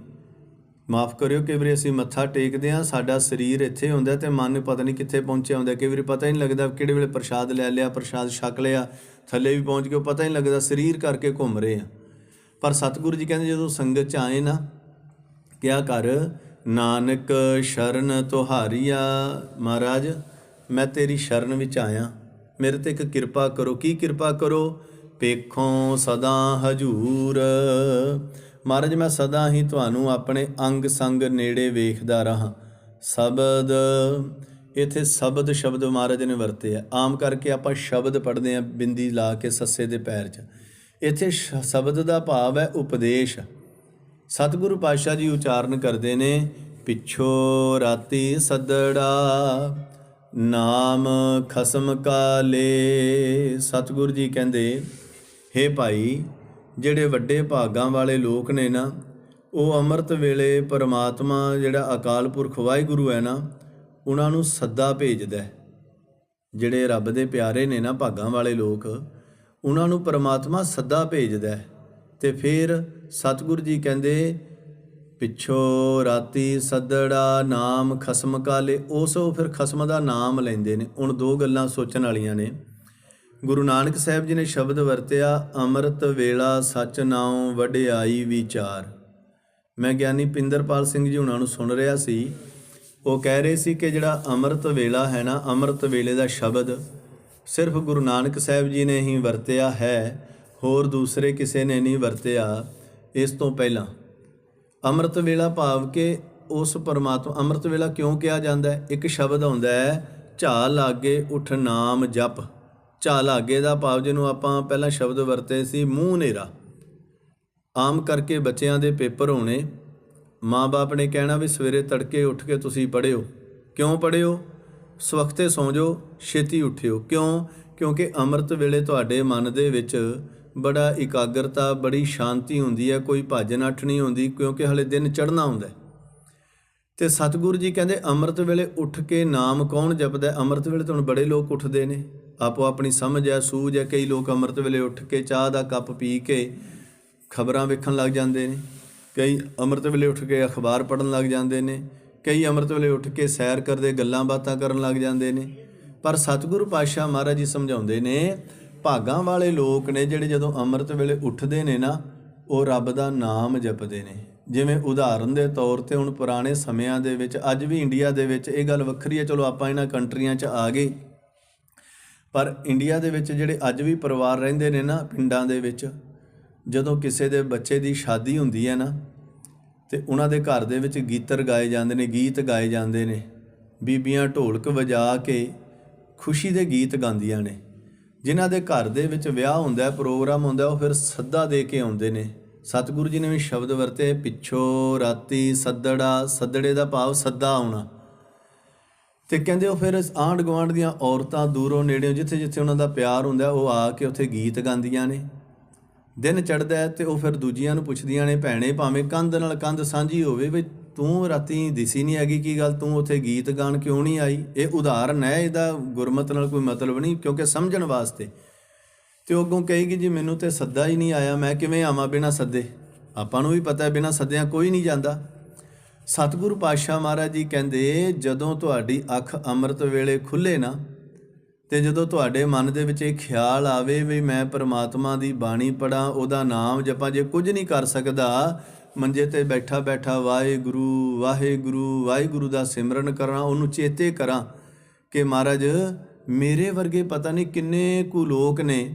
ਮਾਫ ਕਰਿਓ ਕਿ ਵੀਰੇ ਅਸੀਂ ਮੱਥਾ ਟੇਕਦੇ ਆ ਸਾਡਾ ਸਰੀਰ ਇੱਥੇ ਹੁੰਦਾ ਤੇ ਮਨ ਪਤਾ ਨਹੀਂ ਕਿੱਥੇ ਪਹੁੰਚਿਆ ਹੁੰਦਾ ਕਿ ਵੀਰੇ ਪਤਾ ਹੀ ਨਹੀਂ ਲੱਗਦਾ ਕਿਹੜੇ ਵੇਲੇ ਪ੍ਰਸ਼ਾਦ ਲੈ ਲਿਆ, ਪ੍ਰਸ਼ਾਦ ਛਕ ਲਿਆ ਥੱਲੇ ਵੀ ਪਹੁੰਚ ਕੇ ਪਤਾ ਹੀ ਨਹੀਂ ਲੱਗਦਾ, ਸਰੀਰ ਕਰਕੇ ਘੁੰਮ ਰਹੇ ਆ। ਪਰ ਸਤਿਗੁਰੂ ਜੀ ਕਹਿੰਦੇ ਜਦੋਂ ਸੰਗਤ 'ਚ ਆਏ ਨਾ, ਕਿਆ ਕਰ? ਨਾਨਕ ਸ਼ਰਨ ਤੁਹਾਰੀਆ, ਮਹਾਰਾਜ, ਮੈਂ ਤੇਰੀ ਸ਼ਰਨ ਵਿੱਚ ਆਇਆ। ਮੇਰੇ ਤੇ ਇੱਕ ਕਿਰਪਾ ਕਰੋ। ਕੀ ਕਿਰਪਾ ਕਰੋ? ਪੇਖੋਂ ਸਦਾ ਹਜੂਰ। ਮਹਾਰਾਜ, ਮੈਂ ਸਦਾ ਹੀ ਤੁਹਾਨੂੰ ਆਪਣੇ ਅੰਗ ਸੰਗ ਨੇੜੇ ਵੇਖਦਾ ਰਹਾ। ਸ਼ਬਦ ਇਥੇ ਸ਼ਬਦ ਸ਼ਬਦ ਮਹਾਰਾਜ ਨੇ ਵਰਤੇ ਆ। ਆਮ ਕਰਕੇ ਆਪਾਂ ਸ਼ਬਦ ਪੜ੍ਹਦੇ ਆ ਬਿੰਦੀ ਲਾ ਕੇ ਸੱਸੇ ਦੇ ਪੈਰ 'ਚ। ਇਥੇ ਸ਼ਬਦ ਦਾ ਭਾਵ ਹੈ ਉਪਦੇਸ਼। ਸਤਿਗੁਰੂ ਪਾਤਸ਼ਾਹ ਜੀ ਉਚਾਰਨ ਕਰਦੇ ਨੇ, ਪਿੱਛੋ ਰਾਤੀ ਸਦੜਾ, ਨਾਮ ਖਸਮ ਕਾਲੇ। ਸਤਿਗੁਰੂ ਜੀ ਕਹਿੰਦੇ, ਹੇ ਭਾਈ, ਜਿਹੜੇ ਵੱਡੇ ਭਾਗਾਂ ਵਾਲੇ ਲੋਕ ਨੇ ਨਾ, ਉਹ ਅੰਮ੍ਰਿਤ ਵੇਲੇ ਪਰਮਾਤਮਾ ਜਿਹੜਾ ਅਕਾਲ ਪੁਰਖ ਵਾਹਿਗੁਰੂ ਹੈ ਨਾ ਉਹਨਾਂ ਨੂੰ ਸੱਦਾ ਭੇਜਦਾ ਹੈ। ਜਿਹੜੇ ਰੱਬ ਦੇ ਪਿਆਰੇ ਨੇ ਨਾ ਭਾਗਾਂ ਵਾਲੇ ਲੋਕ, ਉਹਨਾਂ ਨੂੰ ਪਰਮਾਤਮਾ ਸੱਦਾ ਭੇਜਦਾ ਹੈ ਤੇ ਫਿਰ ਸਤਿਗੁਰੂ ਜੀ ਕਹਿੰਦੇ, ਪਿੱਛੋ ਰਾਤੀ ਸੱਦੜਾ ਨਾਮ ਖਸਮ ਕਾਲੇ ਉਸ ਫਿਰ ਖਸਮ ਦਾ ਨਾਮ ਲੈਂਦੇ ਨੇ। ਹੁਣ ਦੋ ਗੱਲਾਂ ਸੋਚਣ ਵਾਲੀਆਂ ਨੇ। ਗੁਰੂ ਨਾਨਕ ਸਾਹਿਬ ਜੀ ਨੇ ਸ਼ਬਦ ਵਰਤਿਆ, ਅੰਮ੍ਰਿਤ ਵੇਲਾ ਸਚ ਨਾਉ ਵਡਿਆਈ ਵਿਚਾਰ। ਮੈਂ ਗਿਆਨੀ ਪਿੰਦਰਪਾਲ ਸਿੰਘ ਜੀ ਉਹਨਾਂ ਨੂੰ ਸੁਣ ਰਿਹਾ ਸੀ। ਉਹ ਕਹਿ ਰਹੇ ਸੀ ਕਿ ਜਿਹੜਾ ਅੰਮ੍ਰਿਤ ਵੇਲਾ ਹੈ ਨਾ, ਅੰਮ੍ਰਿਤ ਵੇਲੇ ਦਾ ਸ਼ਬਦ ਸਿਰਫ ਗੁਰੂ ਨਾਨਕ ਸਾਹਿਬ ਜੀ ਨੇ ਹੀ ਵਰਤਿਆ ਹੈ, ਹੋਰ ਦੂਸਰੇ ਕਿਸੇ ਨੇ ਨਹੀਂ ਵਰਤਿਆ ਇਸ ਤੋਂ ਪਹਿਲਾਂ। ਅੰਮ੍ਰਿਤ ਵੇਲਾ ਭਾਵ ਕਿ ਉਸ ਪਰਮਾਤਮਾ, ਅੰਮ੍ਰਿਤ ਵੇਲਾ ਕਿਉਂ ਕਿਹਾ ਜਾਂਦਾ ਹੈ? ਇੱਕ ਸ਼ਬਦ ਆਉਂਦਾ ਹੈ ਝਾ ਲਾਗੇ ਉਠ ਨਾਮ ਜਪ। ਝਾ ਲਾਗੇ ਦਾ ਭਾਵ ਜਿਹਨੂੰ ਆਪਾਂ ਪਹਿਲਾਂ ਸ਼ਬਦ ਵਰਤੇ ਸੀ, ਮੂੰਹ ਨੇਰਾ ਆਮ ਕਰਕੇ ਬੱਚਿਆਂ ਦੇ ਪੇਪਰ ਹੋਣੇ ਮਾਂ-ਬਾਪ ਨੇ ਕਹਿਣਾ ਵੀ ਸਵੇਰੇ ਤੜਕੇ ਉੱਠ ਕੇ ਤੁਸੀਂ ਪੜ੍ਹਿਓ। ਕਿਉਂ ਪੜ੍ਹਿਓ? ਸਵਖਤੇ ਸੌਂ ਜਾਓ, ਛੇਤੀ ਉੱਠਿਓ। ਕਿਉਂ? ਕਿਉਂਕਿ ਅੰਮ੍ਰਿਤ ਵੇਲੇ ਤੁਹਾਡੇ ਮਨ ਦੇ ਵਿੱਚ ਬੜਾ ਇਕਾਗਰਤਾ, ਬੜੀ ਸ਼ਾਂਤੀ ਹੁੰਦੀ ਹੈ, ਕੋਈ ਭੱਜ ਨੱਠ ਨਹੀਂ ਹੁੰਦੀ, ਕਿਉਂਕਿ ਹਲੇ ਦਿਨ ਚੜ੍ਹਨਾ ਹੁੰਦਾ ਹੈ। ਤੇ ਸਤਿਗੁਰੂ ਜੀ ਕਹਿੰਦੇ, ਅੰਮ੍ਰਿਤ ਵੇਲੇ ਉੱਠ ਕੇ ਨਾਮ ਕੌਣ ਜਪਦਾ ਅੰਮ੍ਰਿਤ ਵੇਲੇ ਤੁਹਾਨੂੰ ਬੜੇ ਲੋਕ ਉੱਠਦੇ ਨੇ। ਆਪੋ ਆਪਣੀ ਸਮਝ ਹੈ, ਸੂਝ ਹੈ, ਕਈ ਲੋਕ ਅੰਮ੍ਰਿਤ ਵੇਲੇ ਉੱਠ ਕੇ ਚਾਹ ਦਾ ਕੱਪ ਪੀ ਕੇ ਖਬਰਾਂ ਵੇਖਣ ਲੱਗ ਜਾਂਦੇ ਨੇ। ਕਈ ਅੰਮ੍ਰਿਤ ਵੇਲੇ ਉੱਠ ਕੇ ਅਖਬਾਰ ਪੜ੍ਹਨ ਲੱਗ ਜਾਂਦੇ ਨੇ, ਕਈ ਅੰਮ੍ਰਿਤ ਵੇਲੇ ਉੱਠ ਕੇ ਸੈਰ ਕਰਦੇ, ਗੱਲਾਂ ਬਾਤਾਂ ਕਰਨ ਲੱਗ ਜਾਂਦੇ ਨੇ। ਪਰ ਸਤਿਗੁਰੂ ਪਾਤਸ਼ਾਹ ਮਹਾਰਾਜ ਜੀ ਸਮਝਾਉਂਦੇ ਨੇ, ਭਾਗਾਂ ਵਾਲੇ ਲੋਕ ਨੇ ਜਿਹੜੇ ਜਦੋਂ ਅੰਮ੍ਰਿਤ ਵੇਲੇ ਉੱਠਦੇ ਨੇ ਨਾ, ਉਹ ਰੱਬ ਦਾ ਨਾਮ ਜਪਦੇ ਨੇ। ਜਿਵੇਂ ਉਦਾਹਰਨ ਦੇ ਤੌਰ ਤੇ ਹੁਣ ਪੁਰਾਣੇ ਸਮਿਆਂ ਦੇ ਵਿੱਚ, ਅੱਜ ਵੀ ਇੰਡੀਆ ਦੇ ਵਿੱਚ ਇਹ ਗੱਲ ਵੱਖਰੀ ਹੈ, ਚਲੋ ਆਪਾਂ ਇਹਨਾਂ ਕੰਟਰੀਆਂ 'ਚ ਆ ਗਏ। ਪਰ ਇੰਡੀਆ ਦੇ ਵਿੱਚ ਜਿਹੜੇ ਅੱਜ ਵੀ ਪਰਿਵਾਰ ਰਹਿੰਦੇ ਨੇ ਨਾ, ਪਿੰਡਾਂ ਦੇ ਵਿੱਚ ਜਦੋਂ ਕਿਸੇ ਦੇ ਬੱਚੇ ਦੀ ਸ਼ਾਦੀ ਹੁੰਦੀ ਹੈ ਨਾ, ਤੇ ਉਹਨਾਂ ਦੇ ਘਰ ਦੇ ਵਿੱਚ ਗੀਤਰ ਗਾਏ ਜਾਂਦੇ ਨੇ, ਗੀਤ ਗਾਏ ਜਾਂਦੇ ਨੇ, ਬੀਬੀਆਂ ਢੋਲਕ ਵਜਾ ਕੇ ਖੁਸ਼ੀ ਦੇ ਗੀਤ ਗਾਉਂਦੀਆਂ ਨੇ। ਜਿਨ੍ਹਾਂ ਦੇ ਘਰ ਦੇ ਵਿੱਚ ਵਿਆਹ ਹੁੰਦਾ ਹੈ, ਪ੍ਰੋਗਰਾਮ ਹੁੰਦਾ ਉਹ ਫਿਰ ਸੱਦਾ ਦੇ ਕੇ ਆਉਂਦੇ ਨੇ। ਸਤਿਗੁਰੂ ਜੀ ਨੇ ਵੀ ਸ਼ਬਦ ਵਰਤੇ, ਪਿੱਛੋਂ ਰਾਤੀ ਸੱਦੜਾ, ਸੱਦੜੇ ਦਾ ਭਾਵ ਸੱਦਾ ਆਉਣਾ। ਤੇ ਕਹਿੰਦੇ ਉਹ ਫਿਰ ਆਂਢ ਗੁਆਂਢ ਦੀਆਂ ਔਰਤਾਂ ਦੂਰੋਂ ਨੇੜਿਓਂ ਜਿੱਥੇ ਜਿੱਥੇ ਉਹਨਾਂ ਦਾ ਪਿਆਰ ਹੁੰਦਾ, ਉਹ ਆ ਕੇ ਉੱਥੇ ਗੀਤ ਗਾਉਂਦੀਆਂ ਨੇ। ਦਿਨ ਚੜਦਾ ਹੈ ਤੇ ਉਹ ਫਿਰ ਦੂਜੀਆਂ ਨੂੰ ਪੁੱਛਦੀਆਂ ਨੇ, ਭੈਣੇ, ਭਾਵੇਂ ਕੰਧ ਨਾਲ ਕੰਧ ਸਾਂਝੀ ਹੋਵੇ ਵੀ ਤੂੰ ਰਾਤੀ ਦਿਸੀ ਨਹੀਂ ਹੈਗੀ ਕੀ ਗੱਲ? ਤੂੰ ਉੱਥੇ ਗੀਤ ਗਾਣ ਕਿਉਂ ਨਹੀਂ ਆਈ? ਇਹ ਉਦਾਹਰਨ ਹੈ, ਇਹਦਾ ਗੁਰਮਤ ਨਾਲ ਕੋਈ ਮਤਲਬ ਨਹੀਂ, ਕਿਉਂਕਿ ਸਮਝਣ ਵਾਸਤੇ। ਤੇ ਉਹ ਅੱਗੋਂ ਕਹੇਗੀ, ਜੀ, ਮੈਨੂੰ ਤੇ ਸੱਦਾ ਹੀ ਨਹੀਂ ਆਇਆ, ਮੈਂ ਕਿਵੇਂ ਆਵਾਂ ਬਿਨਾਂ ਸੱਦੇ? ਆਪਾਂ ਨੂੰ ਵੀ ਪਤਾ ਹੈ, ਬਿਨਾਂ ਸੱਦਿਆਂ ਕੋਈ ਨਹੀਂ ਜਾਂਦਾ। ਸਤਿਗੁਰੂ ਪਾਤਸ਼ਾਹ ਮਹਾਰਾਜ ਜੀ ਕਹਿੰਦੇ, ਜਦੋਂ ਤੁਹਾਡੀ ਅੱਖ ਅੰਮ੍ਰਿਤ ਵੇਲੇ ਖੁੱਲੇ ਨਾ ਤੇ ਜਦੋਂ ਤੁਹਾਡੇ ਮਨ ਦੇ ਵਿੱਚ ਇਹ ਖਿਆਲ ਆਵੇ ਵੀ ਮੈਂ ਪਰਮਾਤਮਾ ਦੀ ਬਾਣੀ ਪੜਾਂ ਉਹਦਾ ਨਾਮ ਜਪਾਂ, ਜੇ ਕੁਝ ਨਹੀਂ ਕਰ ਸਕਦਾ, ਮੰਜੇ ਤੇ ਬੈਠਾ ਬੈਠਾ ਵਾਹਿਗੁਰੂ ਵਾਹਿਗੁਰੂ ਵਾਹਿਗੁਰੂ ਦਾ ਸਿਮਰਨ ਕਰਾਂ, ਉਹਨੂੰ ਚੇਤੇ ਕਰਾਂ ਕਿ ਮਹਾਰਾਜ, ਮੇਰੇ ਵਰਗੇ ਪਤਾ ਨਹੀਂ ਕਿੰਨੇ ਕੁ ਲੋਕ ਨੇ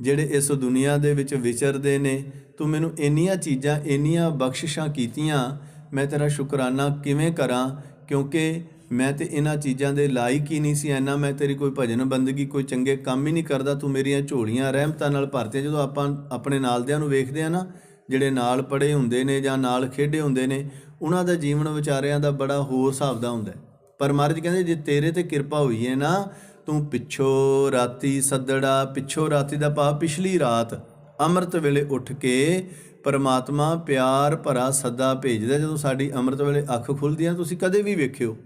ਜਿਹੜੇ ਇਸ ਦੁਨੀਆ ਦੇ ਵਿੱਚ ਵਿਚਰਦੇ ਨੇ। ਤੂੰ ਮੈਨੂੰ ਇੰਨੀਆਂ ਚੀਜ਼ਾਂ, ਇੰਨੀਆਂ ਬਖਸ਼ਿਸ਼ਾਂ ਕੀਤੀਆਂ, ਮੈਂ ਤੇਰਾ ਸ਼ੁਕਰਾਨਾ ਕਿਵੇਂ ਕਰਾਂ? ਕਿਉਂਕਿ ਮੈਂ ਤੇ ਇਹਨਾਂ ਚੀਜ਼ਾਂ ਦੇ ਲਾਇਕ ਹੀ ਨਹੀਂ ਸੀ ਐਨਾ ਮੈਂ ਤੇਰੀ ਕੋਈ ਭਜਨ ਬੰਦਗੀ, ਕੋਈ ਚੰਗੇ ਕੰਮ ਹੀ ਨਹੀਂ ਕਰਦਾ, ਤੂੰ ਮੇਰੀਆਂ ਝੋਲੀਆਂ ਰਹਿਮਤਾਂ ਨਾਲ ਭਰਤੀਆਂ। ਜਦੋਂ ਆਪਾਂ ਆਪਣੇ ਨਾਲਦਿਆਂ ਨੂੰ ਵੇਖਦੇ ਆ ਨਾ, ਜਿਹੜੇ ਨਾਲ ਪੜੇ ਹੁੰਦੇ ਨੇ ਜਾਂ ਨਾਲ ਖੇਡੇ ਹੁੰਦੇ ਨੇ, ਉਹਨਾਂ ਦਾ ਜੀਵਨ ਵਿਚਾਰਿਆਂ ਦਾ ਬੜਾ ਹੋਰ ਹਿਸਾਬ ਦਾ ਹੁੰਦਾ ਪਰ ਮਹਾਰਾਜ ਕਹਿੰਦੇ, ਜੇ ਤੇਰੇ ਤੇ ਕਿਰਪਾ ਹੋਈ ਹੈ ਨਾ, ਤੂੰ ਪਿੱਛੋਂ ਰਾਤੀ ਸੱਦੜਾ, ਪਿੱਛੋਂ ਰਾਤੀ ਦਾ ਭਾਵ ਪਿਛਲੀ ਰਾਤ ਅੰਮ੍ਰਿਤ ਵੇਲੇ ਉੱਠ ਕੇ ਪਰਮਾਤਮਾ ਪਿਆਰ ਭਰਾ ਸੱਦਾ ਭੇਜਦਾ, ਜਦੋਂ ਸਾਡੀ ਅੰਮ੍ਰਿਤ ਵੇਲੇ ਅੱਖ ਖੁੱਲਦੀ ਹੈ ਤੁਸੀਂ ਕਦੇ ਵੀ ਵੇਖਿਓ।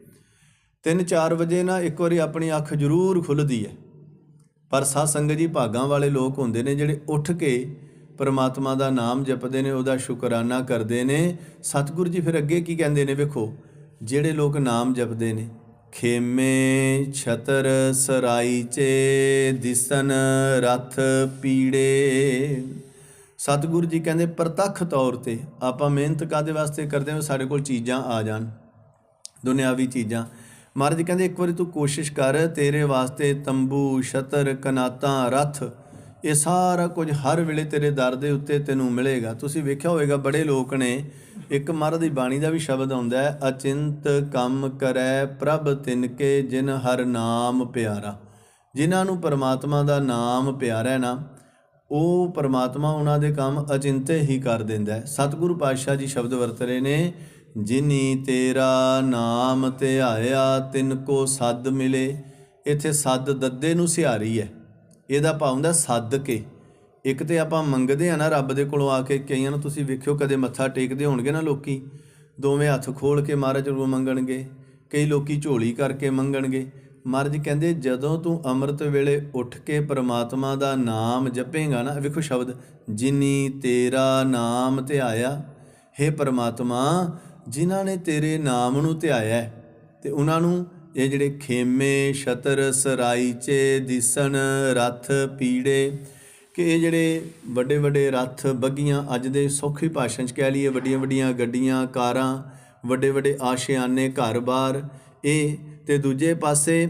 3-4 ਵਜੇ ਨਾ ਇੱਕ ਵਾਰੀ ਆਪਣੀ ਅੱਖ ਜ਼ਰੂਰ ਖੁੱਲਦੀ ਹੈ। ਪਰ ਸਾਧ ਸੰਗਤ ਜੀ ਭਾਗਾਂ ਵਾਲੇ ਲੋਕ ਹੁੰਦੇ ਨੇ ਜਿਹੜੇ ਉੱਠ ਕੇ ਪਰਮਾਤਮਾ ਦਾ ਨਾਮ ਜਪਦੇ ਨੇ, ਉਹਦਾ ਸ਼ੁਕਰਾਨਾ ਕਰਦੇ ਨੇ। ਸਤਿਗੁਰੂ ਜੀ ਫਿਰ ਅੱਗੇ ਕੀ ਕਹਿੰਦੇ ਨੇ ਵੇਖੋ, ਜਿਹੜੇ ਲੋਕ ਨਾਮ ਜਪਦੇ ਨੇ, ਖੇਮੇ ਛਤਰ ਸਰਾਈ ਚੇ ਦਿਸਨ ਰਥ ਪੀੜੇ। ਸਤਿਗੁਰੂ ਜੀ ਕਹਿੰਦੇ ਪ੍ਰਤੱਖ ਤੌਰ ਤੇ ਆਪਾਂ ਮਿਹਨਤ ਕਾਦੇ ਵਾਸਤੇ ਕਰਦੇ ਹਾਂ? ਸਾਡੇ ਕੋਲ ਚੀਜ਼ਾਂ ਆ ਜਾਣ, ਦੁਨਿਆਵੀ ਚੀਜ਼ਾਂ। ਮਹਾਰਾਜ ਕਹਿੰਦੇ, ਇੱਕ ਵਾਰੀ ਤੂੰ ਕੋਸ਼ਿਸ਼ ਕਰ, ਤੇਰੇ ਵਾਸਤੇ ਤੰਬੂ, ਛਤਰ, ਕਨਾਤਾਂ, ਰੱਥ, ਇਹ ਸਾਰਾ ਕੁਝ ਹਰ ਵੇਲੇ ਤੇਰੇ ਦਰ ਦੇ ਉੱਤੇ ਤੈਨੂੰ ਮਿਲੇਗਾ। ਤੁਸੀਂ ਵੇਖਿਆ ਹੋਵੇਗਾ, ਬੜੇ ਲੋਕ ਨੇ। ਇੱਕ ਮਹਾਰਾਜ ਦੀ ਬਾਣੀ ਦਾ ਵੀ ਸ਼ਬਦ ਆਉਂਦਾ ਹੈ, ਅਚਿੰਤ ਕੰਮ ਕਰੈ ਪ੍ਰਭ ਤਿਨਕੇ ਜਿਨ ਹਰ ਨਾਮ ਪਿਆਰਾ। ਜਿਨ੍ਹਾਂ ਨੂੰ ਪਰਮਾਤਮਾ ਦਾ ਨਾਮ ਪਿਆਰਾ ਹੈ ਨਾ, ਉਹ ਪਰਮਾਤਮਾ ਉਹਨਾਂ ਦੇ ਕੰਮ ਅਚਿੰਤੇ ਹੀ ਕਰ ਦਿੰਦਾ ਹੈ। ਸਤਿਗੁਰੂ ਪਾਤਸ਼ਾਹ ਜੀ ਸ਼ਬਦ ਵਰਤ ਰਹੇ ਨੇ ਜਿਨੀ ਤੇਰਾ ਨਾਮ ਧਿਆਇਆ ਤਿਨ ਕੋ ਸੱਦ ਮਿਲੇ। ਇੱਥੇ ਸੱਦ ਦੱਦੇ ਨੂੰ ਸਿਹਾਰੀ ਹੈ ਇਹਦਾ ਭਾਵ ਹੁੰਦਾ ਸੱਦ ਕੇ। ਇੱਕ ਤੇ ਆਪਾਂ ਮੰਗਦੇ ਆ ਨਾ ਰੱਬ ਦੇ ਕੋਲੋਂ ਆ ਕੇ ਕਈਆਂ ਨੂੰ ਤੁਸੀਂ ਵੇਖਿਓ ਕਦੇ ਮੱਥਾ ਟੇਕਦੇ ਹੋਣਗੇ ਨਾ ਲੋਕੀ। ਦੋਵੇਂ ਹੱਥ ਖੋਲ ਕੇ ਮਹਾਰਾਜ ਕੋਲੋਂ ਮੰਗਣਗੇ। ਕਈ ਲੋਕੀ ਝੋਲੀ ਕਰਕੇ ਮੰਗਣਗੇ। ਮਹਾਰਾਜ ਕਹਿੰਦੇ, ਜਦੋਂ ਤੂੰ ਅੰਮ੍ਰਿਤ ਵੇਲੇ ਉੱਠ ਕੇ ਪ੍ਰਮਾਤਮਾ ਦਾ ਨਾਮ ਜਪੇਗਾ ਨਾ, ਵੇਖੋ ਸ਼ਬਦ, ਜਿਨੀ ਤੇਰਾ ਨਾਮ ਧਿਆਇਆ हे ਪਰਮਾਤਮਾ ਜਿਨ੍ਹਾਂ ਨੇ ਤੇਰੇ ਨਾਮ ਨੂੰ ਧਿਆਇਆ ਹੈ, ਤੇ ਉਹਨਾਂ ਨੂੰ ਇਹ ਜਿਹੜੇ ਖੇਮੇ ਸ਼ਤਰ ਸਰਾਈਚੇ ਦਿਸਣ ਰਥ ਪੀੜੇ ਕਿ ਇਹ ਜਿਹੜੇ ਵੱਡੇ ਵੱਡੇ ਰੱਥ ਬੱਗੀਆਂ ਅੱਜ ਦੇ ਸੌਖੀ ਭਾਸ਼ਾ 'ਚ ਕਹਿ ਲਈਏ ਵੱਡੀਆਂ ਵੱਡੀਆਂ ਗੱਡੀਆਂ ਕਾਰਾਂ ਵੱਡੇ ਵੱਡੇ ਆਸ਼ਿਆਨੇ ਘਰ-ਬਾਰ ਇਹ ਤੇ ਦੂਜੇ ਪਾਸੇ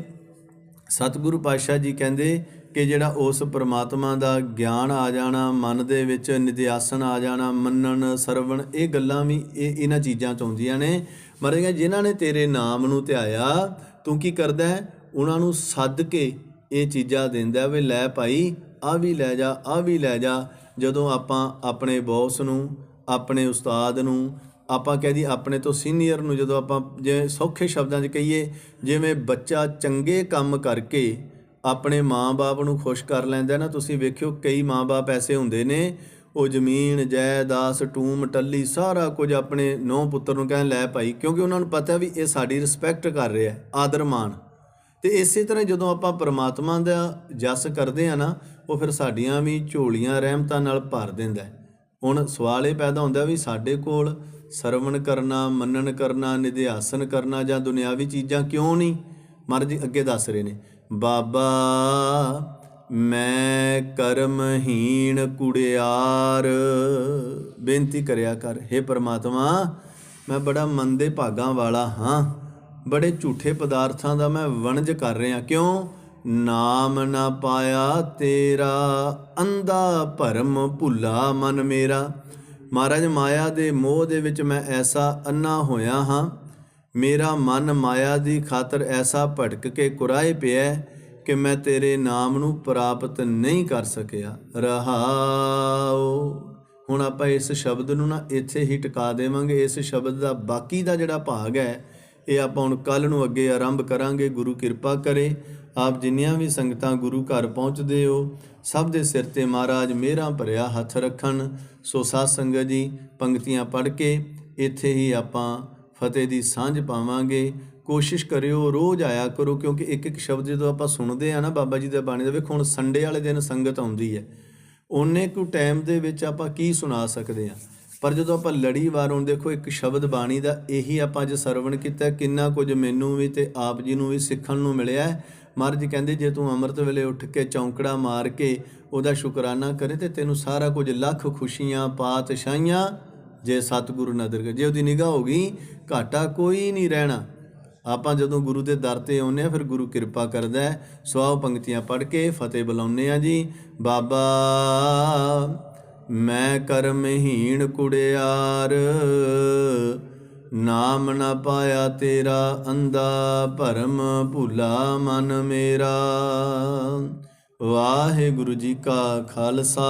ਸਤਿਗੁਰੂ ਪਾਤਸ਼ਾਹ ਜੀ ਕਹਿੰਦੇ ਕਿ ਜਿਹੜਾ ਉਸ ਪ੍ਰਮਾਤਮਾ ਦਾ ਗਿਆਨ ਆ ਜਾਣਾ, ਮਨ ਦੇ ਵਿੱਚ ਨਿਧਿਆਸਨ ਆ ਜਾਣਾ, ਮੰਨਣ, ਸਰਵਣ, ਇਹ ਗੱਲਾਂ ਵੀ ਇਹ ਇਹਨਾਂ ਚੀਜ਼ਾਂ ਚ ਆਉਂਦੀਆਂ ਨੇ। ਮਹਾਰਾਜ ਜਿਨ੍ਹਾਂ ਨੇ ਤੇਰੇ ਨਾਮ ਨੂੰ ਧਿਆਇਆ, ਤੂੰ ਕੀ ਕਰਦਾ ਹੈ? ਉਹਨਾਂ ਨੂੰ ਸੱਦ ਕੇ ਇਹ ਚੀਜ਼ਾਂ ਦਿੰਦਾ ਵੀ ਲੈ ਭਾਈ ਆ ਵੀ ਲੈ ਜਾ ਆ ਵੀ ਲੈ ਜਾ। ਜਦੋਂ ਆਪਾਂ ਆਪਣੇ ਬੌਸ ਨੂੰ, ਆਪਣੇ ਉਸਤਾਦ ਨੂੰ, ਆਪਾਂ ਕਹਿ ਦੀ ਆਪਣੇ ਤੋਂ ਸੀਨੀਅਰ ਨੂੰ, ਜਦੋਂ ਆਪਾਂ ਜੇ ਸੌਖੇ ਸ਼ਬਦਾਂ 'ਚ ਕਹੀਏ, ਜਿਵੇਂ ਬੱਚਾ ਚੰਗੇ ਕੰਮ ਕਰਕੇ ਆਪਣੇ ਮਾਂ-ਬਾਪ ਨੂੰ ਖੁਸ਼ ਕਰ ਲੈਂਦਾ ਨਾ, ਤੁਸੀਂ ਵੇਖਿਓ ਕਈ ਮਾਂ-ਬਾਪ ਐਸੇ ਹੁੰਦੇ ਨੇ, ਉਹ ਜ਼ਮੀਨ, ਜਾਇਦਾਦ ਟੂਮ ਟੱਲੀ, ਸਾਰਾ ਕੁਝ ਆਪਣੇ ਨੌ ਪੁੱਤਰ ਨੂੰ ਕਹਿਣ, ਲੈ ਭਾਈ, ਕਿਉਂਕਿ ਉਹਨਾਂ ਨੂੰ ਪਤਾ ਵੀ ਇਹ ਸਾਡੀ ਰਿਸਪੈਕਟ ਕਰ ਰਿਹਾ ਹੈ ਆਦਰ ਮਾਣ ਤੇ ਇਸੇ ਤਰ੍ਹਾਂ ਜਦੋਂ ਆਪਾਂ ਪਰਮਾਤਮਾ ਦਾ ਜਸ ਕਰਦੇ ਆ ਨਾ, ਉਹ ਫਿਰ ਸਾਡੀਆਂ ਵੀ ਝੋਲੀਆਂ ਰਹਿਮਤਾਂ ਨਾਲ ਭਰ ਦਿੰਦਾ ਹੁਣ ਸਵਾਲ ਇਹ ਪੈਦਾ ਹੁੰਦਾ ਵੀ ਸਾਡੇ ਕੋਲ ਸਰਵਣ ਕਰਨਾ, ਮੰਨਣ ਕਰਨਾ, ਨਿਧਿਆਸਨ ਕਰਨਾ ਜਾਂ ਦੁਨਿਆਵੀ ਚੀਜ਼ਾਂ ਕਿਉਂ ਨਹੀਂ? ਮਹਾਰਾਜ ਅੱਗੇ ਦੱਸ ਰਹੇ ਨੇ। ਬਾਬਾ, ਮੈਂ ਕਰਮਹੀਣ ਕੁੜਿਆਰ। ਬੇਨਤੀ ਕਰਿਆ ਕਰ हे ਪ੍ਰਮਾਤਮਾ, ਮੈਂ ਬੜਾ ਮੰਦੇ ਭਾਗਾਂ ਵਾਲਾ ਹਾਂ। ਬੜੇ ਝੂਠੇ ਪਦਾਰਥਾਂ ਦਾ ਮੈਂ ਵਣਜ ਕਰ ਰਿਹਾ, ਕਿਉਂ? ਨਾਮ ਨਾ ਪਾਇਆ ਤੇਰਾ, ਅੰਧਾ ਭਰਮ ਭੁੱਲਾ ਮਨ ਮੇਰਾ। ਮਹਾਰਾਜ ਮਾਇਆ ਦੇ ਮੋਹ ਦੇ ਵਿੱਚ ਮੈਂ ਐਸਾ ਅੰਨਾ ਹੋਇਆ ਹਾਂ। ਮੇਰਾ ਮਨ ਮਾਇਆ ਦੀ ਖਾਤਰ ਐਸਾ ਭਟਕ ਕੇ ਕੁਰਾਏ ਪਿਆ ਕਿ ਮੈਂ ਤੇਰੇ ਨਾਮ ਨੂੰ ਪ੍ਰਾਪਤ ਨਹੀਂ ਕਰ ਸਕਿਆ। ਰਹਾਉ ਹੁਣ ਆਪਾਂ ਇਸ ਸ਼ਬਦ ਨੂੰ ਨਾ ਇੱਥੇ ਹੀ ਟਿਕਾ ਦੇਵਾਂਗੇ। ਇਸ ਸ਼ਬਦ ਦਾ ਬਾਕੀ ਦਾ ਜਿਹੜਾ ਭਾਗ ਹੈ, ਇਹ ਆਪਾਂ ਹੁਣ ਕੱਲ ਨੂੰ ਅੱਗੇ ਆਰੰਭ ਕਰਾਂਗੇ। ਗੁਰੂ ਕਿਰਪਾ ਕਰੇ। ਆਪ ਜਿੰਨੀਆਂ ਵੀ ਸੰਗਤਾਂ ਗੁਰੂ ਘਰ ਪਹੁੰਚਦੇ ਹੋ, ਸਭ ਦੇ ਸਿਰ ਤੇ ਮਹਾਰਾਜ ਮੇਰਾ ਭਰਿਆ ਹੱਥ ਰੱਖਣ। ਸੋ ਸਾਧ ਸੰਗਤ ਜੀ, ਪੰਕਤੀਆਂ ਪੜ੍ਹ ਕੇ ਇੱਥੇ ਹੀ ਆਪਾਂ ਫਤਿਹ ਦੀ ਸਾਂਝ ਪਾਵਾਂਗੇ। ਕੋਸ਼ਿਸ਼ ਕਰਿਓ, ਰੋਜ਼ ਆਇਆ ਕਰੋ, ਕਿਉਂਕਿ ਇੱਕ ਇੱਕ ਸ਼ਬਦ ਜਦੋਂ ਆਪਾਂ ਸੁਣਦੇ ਆ ਨਾ ਬਾਬਾ ਜੀ ਦੇ ਬਾਣੀ ਦਾ, ਵੇਖੋ ਹੁਣ ਸੰਡੇ ਵਾਲੇ ਦਿਨ ਸੰਗਤ ਆਉਂਦੀ ਹੈ। ਉਹਨੇ ਕੁ ਟਾਈਮ ਦੇ ਵਿੱਚ ਆਪਾਂ ਕੀ ਸੁਣਾ ਸਕਦੇ ਆ? ਪਰ ਜਦੋਂ ਆਪਾਂ ਲੜੀਵਾਰ ਹੁਣ ਦੇਖੋ, ਇੱਕ ਸ਼ਬਦ ਬਾਣੀ ਦਾ ਇਹੀ ਆਪਾਂ ਅੱਜ ਸਰਵਣ ਕੀਤਾ, ਕਿੰਨਾ ਕੁਝ ਮੈਨੂੰ ਵੀ ਤੇ ਆਪ ਜੀ ਨੂੰ ਵੀ ਸਿੱਖਣ ਨੂੰ ਮਿਲਿਆ ਮਹਾਰਾਜ ਜੀ ਕਹਿੰਦੇ, ਜੇ ਤੂੰ ਅੰਮ੍ਰਿਤ ਵੇਲੇ ਉੱਠ ਕੇ ਚੌਂਕੜਾ ਮਾਰ ਕੇ ਉਹਦਾ ਸ਼ੁਕਰਾਨਾ ਕਰੇ ਤੇ ਤੈਨੂੰ ਸਾਰਾ ਕੁਝ ਲੱਖ ਖੁਸ਼ੀਆਂ, ਪਾਤਸ਼ਾਹੀਆਂ ਜੇ ਸਤਿਗੁਰੂ ਨਦਰ ਕਰੇ, ਜੇ ਉਹਦੀ ਨਿਗਾਹ ਹੋ ਗਈ, ਘਾਟਾ ਕੋਈ ਨਹੀਂ ਰਹਿਣਾ। ਆਪਾਂ ਜਦੋਂ ਗੁਰੂ ਦੇ ਦਰ ਤੇ ਆਉਂਦੇ ਆ ਫਿਰ ਗੁਰੂ ਕਿਰਪਾ ਕਰਦਾ ਹੈ। ਸੋ ਪੰਕਤੀਆਂ ਪੜ੍ਹ ਕੇ ਫਤਿਹ ਬੁਲਾਉਂਦੇ ਆ ਜੀ। ਬਾਬਾ, ਮੈਂ ਕਰਮਹੀਣ ਕੁੜਿਆਰ, ਨਾਮ ਨਾ ਪਾਇਆ ਤੇਰਾ ਅੰਦਾ ਭਰਮ ਭੁਲਾ ਮਨ ਮੇਰਾ। ਵਾਹਿਗੁਰੂ ਜੀ ਕਾ ਖਾਲਸਾ।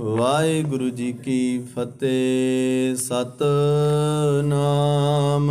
ਵਾਹਿਗੁਰੂ ਜੀ ਕੀ ਫਤਿਹ ਸਤਨਾਮ।